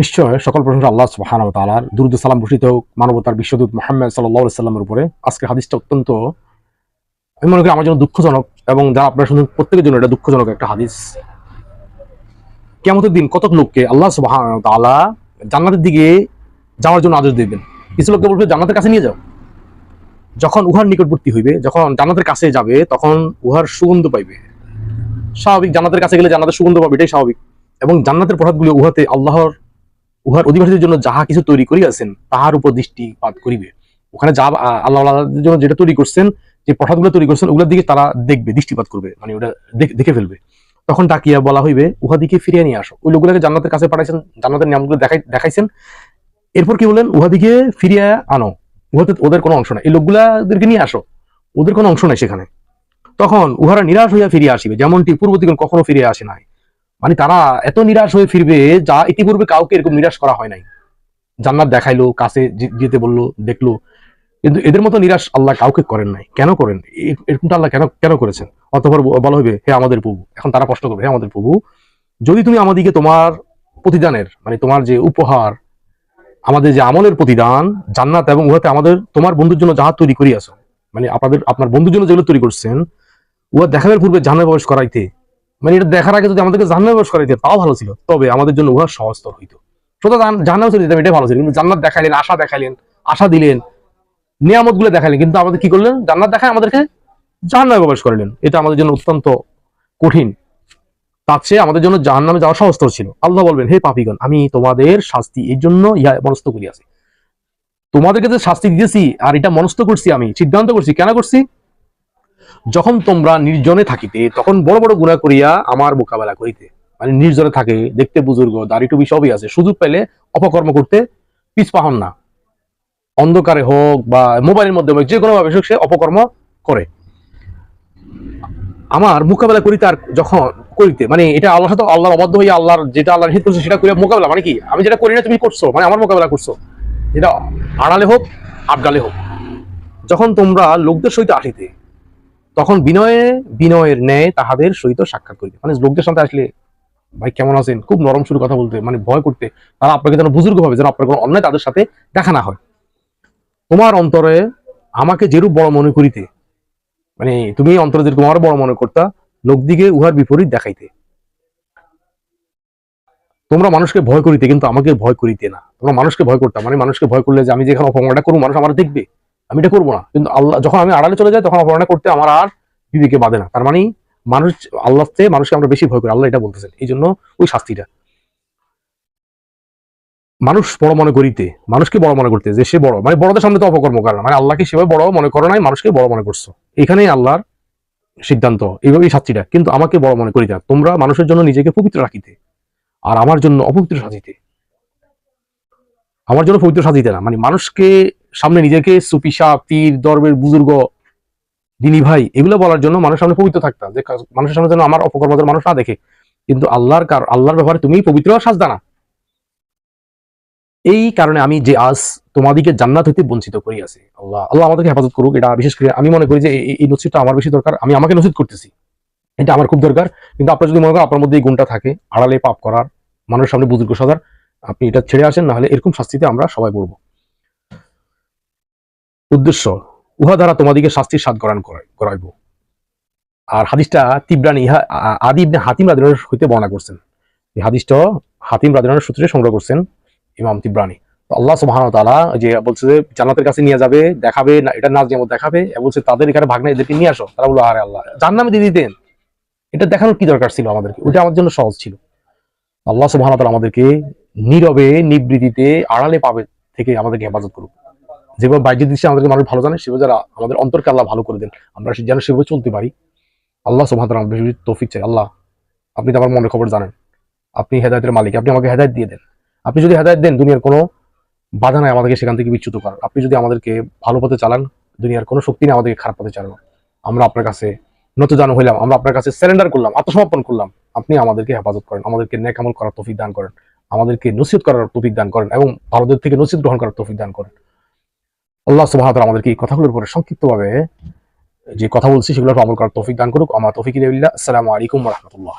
নিশ্চয় সকল প্রশংসা আল্লাহ সুবহানাহু ওয়া তাআলার। দুরুদ সালাম হোক মানবতার বিশ্বদূত মুহাম্মদ আলাইহি সাল্লামের উপরে। আজকের হাদিসটা অত্যন্ত, আমি মনে করি আমার জন্য দুঃখজনক এবং যারা আপনারা শুনছেন প্রত্যেকের জন্য এটা দুঃখজনক একটা হাদিস। কিয়ামতের দিন কতক লোককে আল্লাহ সুবহানাহু ওয়া তাআলা জান্নাতের দিকে যাওয়ার জন্য আদেশ দিবেন কিছু লোককে বলবে, জান্নাতের কাছে নিয়ে যাও। যখন উহার নিকটবর্তী হইবে, যখন জান্নাতের কাছে যাবে, তখন উহার সুগন্ধ পাইবে। স্বাভাবিক জান্নাতের কাছে গেলে জান্নাতের সুগন্ধ পাবে, এটাই স্বাভাবিক। এবং জান্নাতের প্রভাবগুলো উহাতে আল্লাহর উহার অধিবাসীদের জন্য যাহা কিছু তৈরি করিয়াছেন, তাহার উপর দৃষ্টিপাত করিবে। ওখানে যা আল্লাহ আল্লাহর জন্য যেটা তৈরি করছেন, যে প্রসাদগুলো তৈরি করছেন, ওগুলোর দিকে তারা দেখবে, দৃষ্টিপাত করবে মানে ওটা দেখে ফেলবে। তখন ডাকিয়া বলা হইবে, উহা দিকে ফিরিয়ে নিয়ে আসো। ওই লোকগুলোকে জান্নাতের কাছে পাঠাইছেন, জান্নাতের নিয়মগুলো দেখাই, দেখাইছেন। এরপর কি বলেন উহা দিকে ফিরিয়ে আনো। উহাতে ওদের কোনো অংশ নাই। এই লোকগুলাদেরকে নিয়ে আসো। ওদের কোনো অংশ নাই সেখানে। তখন উহারা নিরাশ হইয়া ফিরিয়ে আসিবে, যেমনটি পূর্বদিগণ কখনো ফিরে আসে নাই। মানে তারা এত নিরাশ হয়ে ফিরবে যা ইতিপূর্বে কাউকে এরকম নিরাশ করা হয় নাই। জান্নাত দেখাইলো, কাছে যেতে বলল, দেখল। কিন্তু এদের মতো নিরাশ আল্লাহ কাউকে করেন নাই। কেন করেন? এরকমটা আল্লাহ কেন কেন করেছেন? অতপর বলা হইবে, হে আমাদের প্রভু। এখন তারা প্রশ্ন করবে, হে আমাদের প্রভু, যদি তুমি আমাদিকে তোমার প্রতিদানের মানে তোমার যে উপহার, আমাদের যে আমলের প্রতিদান, জান্নাত এবং উহাতে আমাদের তোমার বন্ধুর জন্য যাহা তৈরি করিয়াছো মানে আপনাদের আপনার বন্ধুর জন্য যেগুলো তৈরি করছেন, উহা দেখানোর পূর্বে জাহান্নামে প্রবেশ করাইতে মানে এটা দেখার আগে যদি আমাদেরকে জাহান্নামে প্রবেশ করাইতে তাও ভালো ছিল। তবে আমাদের জন্য উহা সহজতর হইতো। জাহান্নামে চলে যেতাম, এটাই ভালো ছিল। কিন্তু জান্নাত দেখাইলেন, আশা দেখাইলেন, আশা দিলেন নিয়ামতগুলো দেখাইলেন। কিন্তু আমাদের কি করলেন? জান্নাত দেখায় আমাদেরকে জাহান্নামে প্রবেশ করালেন। এটা আমাদের জন্য অত্যন্ত কঠিন। তার চেয়ে আমাদের জন্য জাহান্নামে যাওয়া সহজতর ছিল। আল্লাহ বলবেন, হে পাপিগণ, আমি তোমাদের শাস্তি এই জন্য ইহা মনস্থ করিয়াছি। তোমাদেরকে যে শাস্তি দিয়েছি আর এটা মনস্থ করছি আমি, সিদ্ধান্ত করছি, কেন করছি? যখন তোমরা নির্জনে থাকিতে, তখন বড় বড় গুণা করিয়া আমার মোকাবেলা করিতে। মানে নির্জনে থাকে, দেখতে বুজুর্গ, দাড়ি টুবি সবই আছে। সুযোগ পেলে অপকর্ম করতে পিছ পাহন না। অন্ধকারে হোক বা মোবাইলের মধ্যে হোক যে কোনো ভাবে সে অপকর্ম করে। আমার মোকাবেলা করিতে আর যখন করিতে মানে এটা আল্লাহর সাথে আল্লাহর অবাধ্য হইয়া আল্লাহর যেটা আল্লাহ নিষেধ করছে, সেটা করিয়া মোকাবেলা মানে কি? আমি যেটা করি না, তুমি করছ মানে আমার মোকাবেলা করছ। যেটা আড়ালে হোক আবডালে হোক। যখন তোমরা লোকদের সহিত আসিতে তখন বিনয়ে, বিনয়ের ন্যায় তাহাদের সহিত সাক্ষাৎ করিতে মানে লোকদের সাথে আসলে, ভাই, কেমন আছেন? খুব নরম সুর কথা বলতে মানে ভয় করতে। তারা আপনাকে যেন বুজুর্গ ভাবে, যেন আপনার কোনো অন্যায় তাদের সাথে দেখা না হয়। তোমার অন্তরে আমাকে যেরূপ বড় মনে করিতে মানে তুমি অন্তরে যেরকম আমার বড় মনে করতা লোকদিকে উহার বিপরীত দেখাইতে। তোমরা মানুষকে ভয় করিতে, কিন্তু আমাকে ভয় করিতে না। তোমরা মানুষকে ভয় করতাম মানে মানুষকে ভয় করলে যে আমি যেখানে অপমানটা করব, মানুষ আমার দেখবে। আমি এটা করব না। কিন্তু আল্লাহ, যখন আমি আড়ালে চলে যাই, তখন অপমানটা করতে আমার আর বিবেকে বাঁধে না। তার মানে মানুষ আল্লাহ চেয়ে মানুষকে আমরা বেশি ভয় করি। আল্লাহ এটা বলতেছেন। এই জন্য ওই শাস্তিটা। মানুষ বড় মনে করিতে, মানুষকে বড় মনে করতে, যে সে বড় মানে বড়দের সামনে তো অপকর্ম করে না। মানে আল্লাহকে সেভাবে বড় মনে করো নাই, মানুষকে বড় মনে করছ। এখানেই আল্লাহর সিদ্ধান্ত। এইভাবেই শাস্তিটা। কিন্তু আমাকে বড় মনে করিতে। তোমরা মানুষের জন্য নিজেকে পবিত্র রাখিতে, আর আমার জন্য অপবিত্র সাজিতে। আমার জন্য পবিত্র সাজিতে না। মানে মানুষকে সামনে নিজেকে সুপিসা পীর, দরবের বুজুর্গ, দিনী ভাই, এগুলো বলার জন্য মানুষের সামনে পবিত্র থাকতাম যে মানুষের সামনে যেন আমার অপকর্ম যেন মানুষ না দেখে। কিন্তু আল্লাহর কার আল্লাহর ব্যাপারে তুমি পবিত্র সাজদা না। এই কারণে আমি যে আজ তোমাদিকে জান্নাত হইতে বঞ্চিত করিয়াছি। আল্লাহ আল্লাহ আমাদেরকে হেফাজত করুক। এটা বিশেষ করে আমি মনে করি যে এই- নসিবটা আমার বেশি দরকার। আমি আমাকে নসিব করতেছি। এটা আমার খুব দরকার। কিন্তু আপনার যদি মনে করেন আপনার মধ্যে এই গুণটা থাকে, আড়ালে পাপ করার, মানুষের সামনে বুজুর্গ সাজার, আপনি এটা ছেড়ে আসেন না হলে এরকম শাস্তিতে আমরা সবাই পড়ব। উদ্দেশ্য, উহা দ্বারা তোমাদিকে শাস্তির স্বাদ গরান করাইব আর হাদিসটা তিব্রানি, ইহা আদি ইবনে হাতিম রাদিনের হইতে বর্ণনা করছেন। এই হাদিসটা হাতিম রাদিনের সূত্রে সংগ্রহ করছেন ইমাম তিব্রানি। তো আল্লাহ সুবহানাহু ওয়া তাআলা যে বলছে যে জান্নাতের কাছে নিয়ে যাবে, দেখাবে, না, এটা নাজ নিয়ামত দেখাবে বলছে তাদের এখানে ভাগনা এদেরকে নিয়ে আসো, তারা বলল, আরে আল্লাহ জান্নামে দিয়ে দিতেন। এটা দেখানোর কি দরকার ছিল আমাদেরকে? ওটা আমাদের জন্য সহজ ছিল। আল্লাহ সুবহানাহু ওয়া তাআলা আমাদেরকে নীরবে নিবৃত্তিতে আড়ালে পাবে থেকে আমাদেরকে হেফাজত করুক। যেভাবে বাইরের দৃশ্যে আমাদেরকে মানুষ ভালো জানে, সেভাবে যারা আমাদের অন্তরকে আল্লাহ ভালো করে দেন, আমরা যেন সেভাবে চলতে পারি। আল্লাহ সুবহানাহু আমাদের তৌফিক চাই। আল্লাহ, আপনি তো আমার মনের খবর জানেন। আপনি হেদায়তের মালিক, আপনি আমাকে হেদায়ত দিয়ে দেন। আপনি যদি হেদায়ত দেন, দুনিয়ার কোনো বাধা নাই আমাদেরকে সেখান থেকে বিচ্যুত করার। আপনি যদি আমাদেরকে ভালো পথে চালান, দুনিয়ার কোনো শক্তি নেই আমাদেরকে খারাপ পথে চালানো আমরা আপনার কাছে নত জানো হইলাম, আমরা আপনার কাছে সারেন্ডার করলাম, আত্মসমর্পণ করলাম। আপনি আমাদেরকে হেফাজত করেন, আমাদেরকে ন্যাক আমল করার তৌফিক দান করেন, আমাদেরকে নসিহত করার তৌফিক দান করেন এবং ভারতের থেকে নসিহত গ্রহণ করার তৌফিক দান করেন। আল্লাহ সুবাহ আমাদেরকে এই কথাগুলোর উপরে সংক্ষিপ্তভাবে যে কথা বলছি সেগুলো আমল করার তৌফিক দান করুক। আমার তৌফিক আসসালামু আলাইকুম রাহমাতুল্লাহ।